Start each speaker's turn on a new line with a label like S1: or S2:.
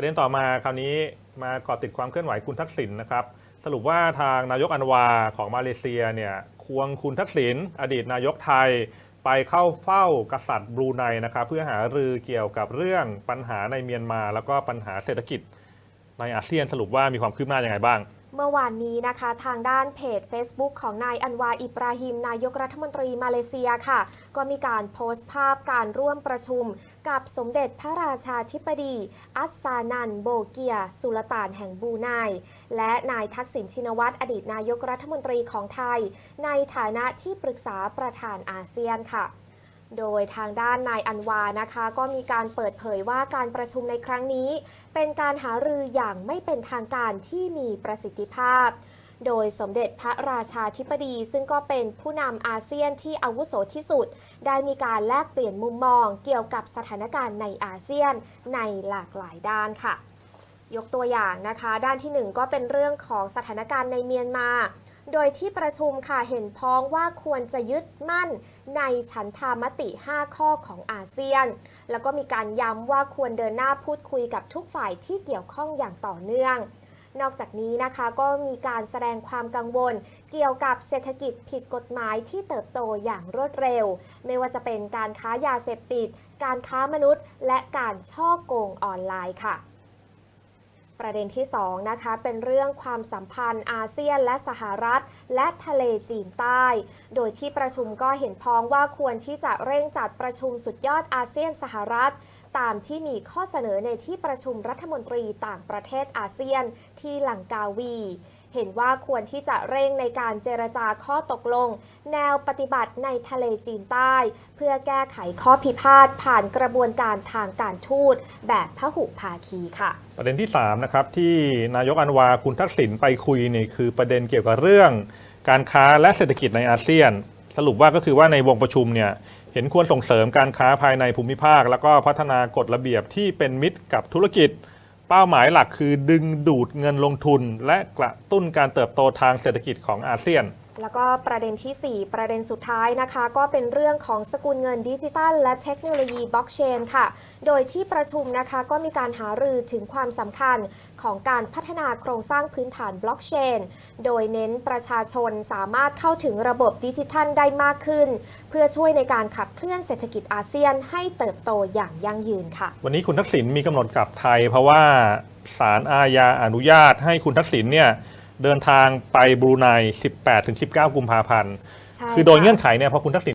S1: ประเด็นต่อมาคราวนี้มาเกาะติดความเคลื่อนไหวคุณทักษิณนะครับ สรุปว่าทางนายกอันวาของมาเลเซียเนี่ยควงคุณทักษิณอดีตนายกไทย ไปเข้าเฝ้ากษัตริย์บรูไนนะครับเพื่อหารือเกี่ยวกับเรื่องปัญหาในเมียนมา แล้วก็ปัญหาเศรษฐกิจในอาเซียนสรุปว่ามีความคืบหน้าอย่างไรบ้าง
S2: เมื่อวานนี้นะคะ ทางด้านเพจ Facebook ของนายอันวาอิบราฮิม นายกรัฐมนตรีมาเลเซียค่ะ ก็มีการโพสต์ภาพการร่วมประชุม กับสมเด็จพระราชาธิบดี อัสซานันโบเกีย สุลต่านแห่งบูไนและนายทักษิณชินวัตรอดีตนายกรัฐมนตรีของไทย ในฐานะที่ปรึกษาประธานอาเซียนค่ะ โดยทางด้านนายอันวานะคะ ก็มีการเปิดเผยว่าการประชุมในครั้งนี้ เป็นการหารืออย่างไม่เป็นทางการที่มีประสิทธิภาพ โดยสมเด็จพระราชาธิบดี ซึ่งก็เป็นผู้นำอาเซียนที่อาวุโสที่สุด ได้มีการแลกเปลี่ยนมุมมองเกี่ยวกับสถานการณ์ในอาเซียนในหลากหลายด้านค่ะ ยกตัวอย่างนะคะ ด้านที่หนึ่งก็เป็นเรื่องของสถานการณ์ในเมียนมา โดยที่ประชุมค่ะเห็นพ้องว่าควรจะยึดมั่นในฉันทามติ 5 ข้อของอาเซียน แล้วก็มีการย้ำว่าควรเดินหน้าพูดคุยกับทุกฝ่ายที่เกี่ยวข้องอย่างต่อเนื่อง นอกจากนี้นะคะก็มีการแสดงความกังวล เกี่ยวกับเศรษฐกิจผิดกฎหมายที่เติบโตอย่างรวดเร็ว ไม่ว่าจะเป็นการค้ายาเสพติด การค้ามนุษย์ และการช่อโกงออนไลน์ค่ะ ประเด็นที่2นะคะเป็นเรื่องความสัมพันธ์อาเซียนและสหรัฐ และทะเลจีนใต้ โดยที่ประชุมก็เห็นพ้องว่าควรที่จะเร่งจัดประชุมสุดยอดอาเซียนสหรัฐ ตามที่มีข้อเสนอในที่ประชุมรัฐมนตรีต่างประเทศอาเซียนที่ลังกาวี เห็นว่าควรที่จะเร่งในการเจรจาข้อตกลง แนวปฏิบัติในทะเลจีนใต้ เพื่อแก้ไขข้อพิพาทผ่านกระบวนการทางการทูตแบบพหุภาคีค่ะ
S1: ประเด็นที่3นะครับที่นายกอันวาคุณทักษิณไปคุยเนี่ยคือประเด็นเกี่ยวกับเรื่องการค้าและเศรษฐกิจในอาเซียน สรุปว่าก็คือว่าในวงประชุมเนี่ยเห็นควรส่งเสริมการค้าภายในภูมิภาค แล้วก็พัฒนากฎระเบียบที่เป็นมิตรกับธุรกิจ เป้าหมายหลักคือดึงดูดเงินลงทุน และกระตุ้นการเติบโตทางเศรษฐกิจของอาเซียน
S2: แล้วก็ประเด็นทีสี่ 4 ประเด็นสุดท้ายนะคะ ก็เป็นเรื่องของสกุลเงินดิจิตัล และเทคโนโลยีบล็อกเชนค่ะ โดยที่ประชุมนะคะก็มีการหารือถึงความสำคัญของการพัฒนาโครงสร้างพื้นฐานบล็อกเชน โดยเน้นประชาชนสามารถเข้าถึงระบบดิจิทัลได้มากขึ้น เพื่อช่วยในการขับเคลื่อนเศรษฐกิจอาเซียนให้เติบโตอย่างยั่งยืนค่ะ
S1: วันนี้คุณทักษิณมีกำหนดกลับไทย เพราะว่าศาลอาญาอนุญาตให้คุณทักษิณเนี่ย เดินทางไปบรูไน 18-19 กุมภาพันธ์
S2: ใช่
S1: คือโดยะ เงื่อนไขเนี่ยพอคุณทักษิณ